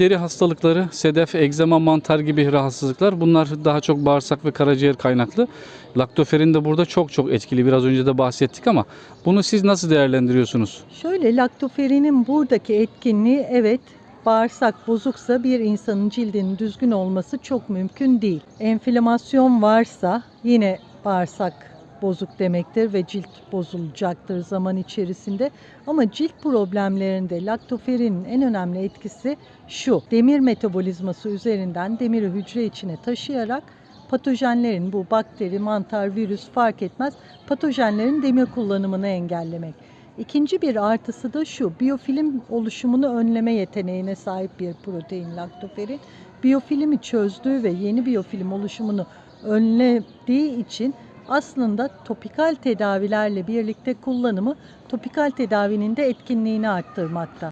Deri hastalıkları, sedef, egzama, mantar gibi rahatsızlıklar bunlar daha çok bağırsak ve karaciğer kaynaklı. Laktoferin de burada çok çok etkili. Biraz önce de bahsettik ama bunu siz nasıl değerlendiriyorsunuz? Şöyle laktoferinin buradaki etkinliği evet bağırsak bozuksa bir insanın cildinin düzgün olması çok mümkün değil. Enflamasyon varsa yine bağırsak bozuk demektir ve cilt bozulacaktır zaman içerisinde. Ama cilt problemlerinde laktoferinin en önemli etkisi şu. Demir metabolizması üzerinden demiri hücre içine taşıyarak patojenlerin bu bakteri, mantar, virüs fark etmez patojenlerin demir kullanımını engellemek. İkinci bir artısı da şu, biyofilm oluşumunu önleme yeteneğine sahip bir protein laktoferin. Biyofilmi çözdüğü ve yeni biyofilm oluşumunu önlediği için aslında topikal tedavilerle birlikte kullanımı topikal tedavinin de etkinliğini arttırmakta.